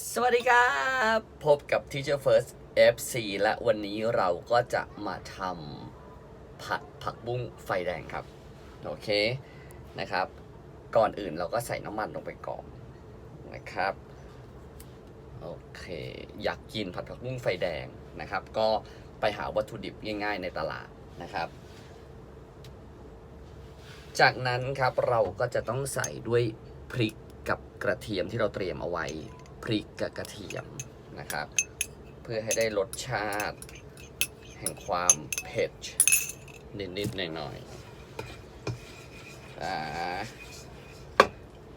สวัสดีครับ พบกับ Teacher First FC และวันนี้เราก็จะมาทำผัดผักบุ้งไฟแดงครับ โอเคนะครับ ก่อนอื่นเราก็ใส่น้ำมันลงไปก่อนนะครับ โอเคอยากกินผัดผักบุ้งไฟแดงนะครับ ก็ไปหาวัตถุดิบง่ายๆในตลาดนะครับ จากนั้นครับเราก็จะต้องใส่ด้วยพริกกับกระเทียมที่เราเตรียมเอาไว้ พริกกับกระเทียมนะครับ เพื่อให้ได้รสชาติ แห่งความเผ็ดนิดๆหน่อยๆอ่า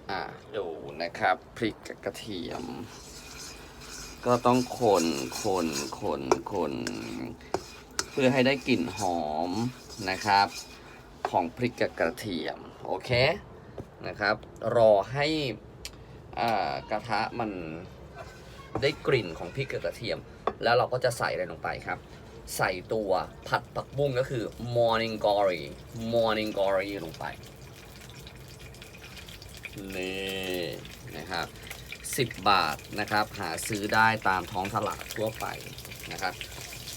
อ่าดูนะครับพริกกับกระเทียม ก็ต้องคนคนคนคนเพื่อให้ได้กลิ่นหอมนะครับ ของพริกกับกระเทียม โอเคนะครับ รอให้ กระทะมันได้กลิ่นของพริกกับกระเทียม แล้วเราก็จะใส่อะไรลงไปครับ ใส่ตัวผัดผักบุ้งก็คือ morning glory morning glory ลงไปนี่นะครับ10 บาทนะครับ หาซื้อได้ตามท้องตลาดทั่วไปนะครับ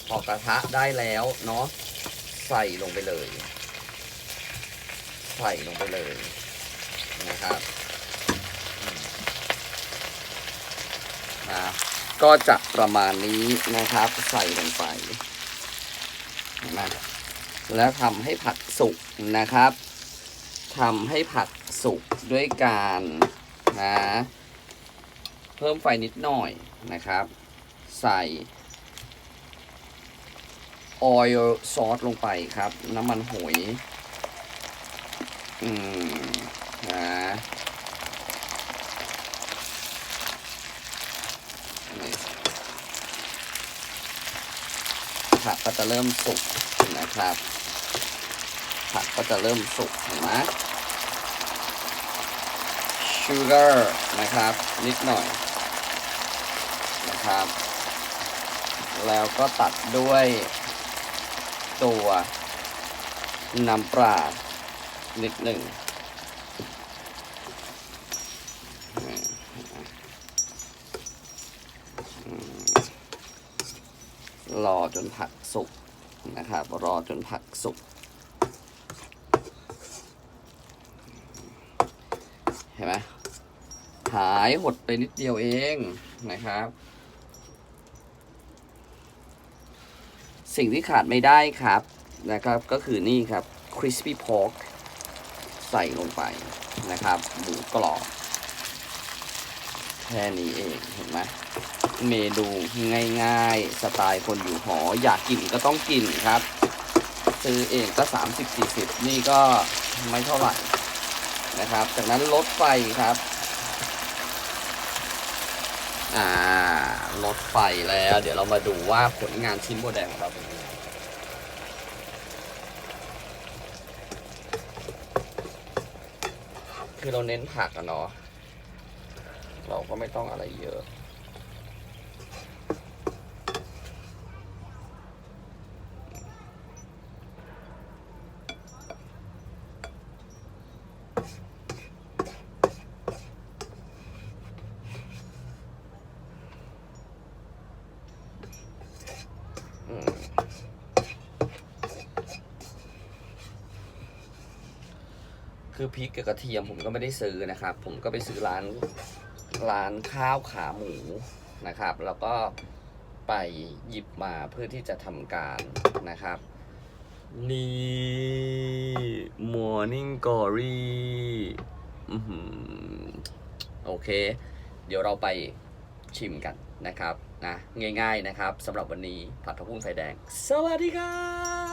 พอกระทะได้แล้วเนาะใส่ลงไปเลย ใส่ลงไปเลยนะครับอืม นะก็จะประมาณนี้นะครับใส่ลงไปนไหมแล้วทำให้ผักสุกนะครับทำให้ผักสุกด้วยการนะเพิ่มไฟนิดหน่อยนะครับ ใส่ออยล์ซอสลงไปครับ น้ำมันหอยอืมนะนี่ ผักก็จะเริ่มสุกนะครับ ผักก็จะเริ่มสุกเห็นไหมชูเกอร์นะครับ นิดหน่อยนะครับ แล้วก็ตัดด้วยตัวน้ำปลานิดหนึ่ง รอจนผักสุกนะครับ รอจนผักสุก เห็นไหมหายหดไปนิดเดียวเองนะครับ สิ่งที่ขาดไม่ได้ครับนะครับก็คือนี่ครับ crispy pork ใส่ลงไปนะครับหมูกรอบแค่นี้เองเห็นไหม เมนูง่ายๆ สไตล์คนอยู่หอ อยากกินก็ต้องกินครับ ซื้อเองก็ 30-40 นี่ก็ไม่เท่าไหร่นะครับ จากนั้นลดไฟครับ อ่าลดไฟแล้ว เดี๋ยวเรามาดูว่าผลงานชิ้นโบแดงของเราเป็นยังไงคือเราเน้นผักอะเนาะเราก็ไม่ต้องอะไรเยอะ คือพริกกับกระเทียมผมก็ไม่ได้ซื้อนะครับ ผมก็ไปซื้อร้านร้านข้าวขาหมูนะครับ แล้วก็ไปหยิบมาเพื่อที่จะทำการนะครับ นี่ morning glory โอเค เดี๋ยวเราไปชิมกันนะครับนะง่ายๆนะครับสำหรับวันนี้ผัดผักบุ้งไฟแดง สวัสดีครับ